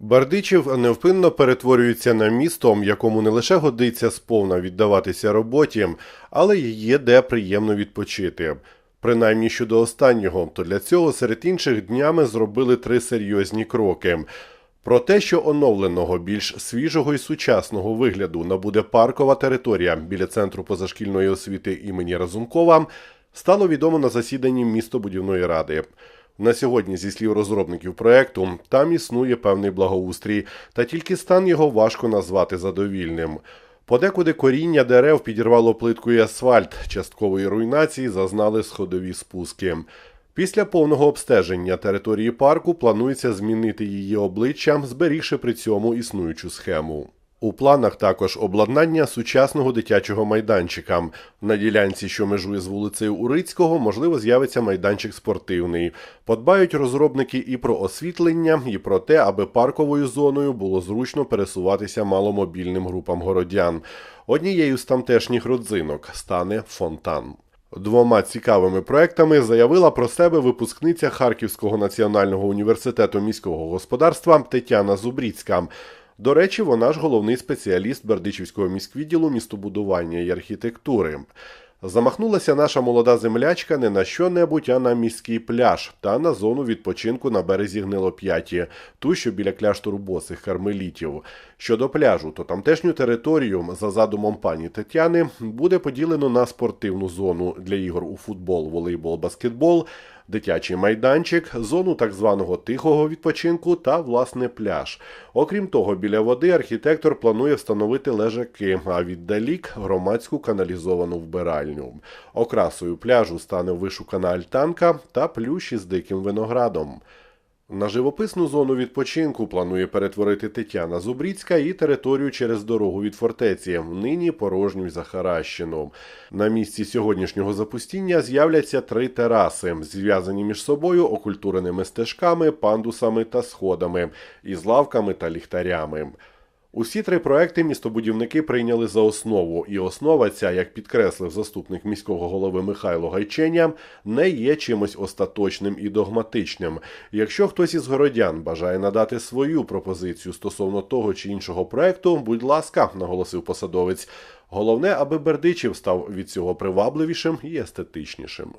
Бердичів невпинно перетворюється на місто, якому не лише годиться сповна віддаватися роботі, але й є де приємно відпочити. Принаймні щодо останнього, то для цього серед інших днями зробили три серйозні кроки. Про те, що оновленого, більш свіжого і сучасного вигляду набуде паркова територія біля центру позашкільної освіти імені Разумкова, стало відомо на засіданні містобудівної ради. На сьогодні, зі слів розробників проекту, там існує певний благоустрій, та тільки стан його важко назвати задовільним. Подекуди коріння дерев підірвало плитку і асфальт, часткової руйнації зазнали сходові спуски. Після повного обстеження території парку планується змінити її обличчя, зберігши при цьому існуючу схему. У планах також обладнання сучасного дитячого майданчика. На ділянці, що межує з вулицею Урицького, можливо, з'явиться майданчик спортивний. Подбають розробники і про освітлення, і про те, аби парковою зоною було зручно пересуватися маломобільним групам городян. Однією з тамтешніх родзинок стане фонтан. Двома цікавими проектами заявила про себе випускниця Харківського національного університету міського господарства Тетяна Зубріцька. До речі, вона ж головний спеціаліст Бердичівського міськвідділу містобудування і архітектури. Замахнулася наша молода землячка не на що-небудь, а на міський пляж та на зону відпочинку на березі Гнилоп'яті, ту, що біля кляштору босих кармелітів. Щодо пляжу, то тамтешню територію, за задумом пані Тетяни, буде поділено на спортивну зону для ігор у футбол, волейбол, баскетбол, дитячий майданчик, зону так званого тихого відпочинку та власне пляж. Окрім того, біля води архітектор планує встановити лежаки, а віддалік громадську каналізовану вбиральню. Окрасою пляжу стане вишукана альтанка та плющі з диким виноградом. На живописну зону відпочинку планує перетворити Тетяна Зубріцька і територію через дорогу від фортеці, нині порожню й захаращену. На місці сьогоднішнього запустіння з'являться три тераси, зв'язані між собою окультуреними стежками, пандусами та сходами, із лавками та ліхтарями. Усі три проекти містобудівники прийняли за основу, і основа ця, як підкреслив заступник міського голови Михайло Гайченя, не є чимось остаточним і догматичним. Якщо хтось із городян бажає надати свою пропозицію стосовно того чи іншого проекту, будь ласка, наголосив посадовець. Головне, аби Бердичів став від цього привабливішим і естетичнішим.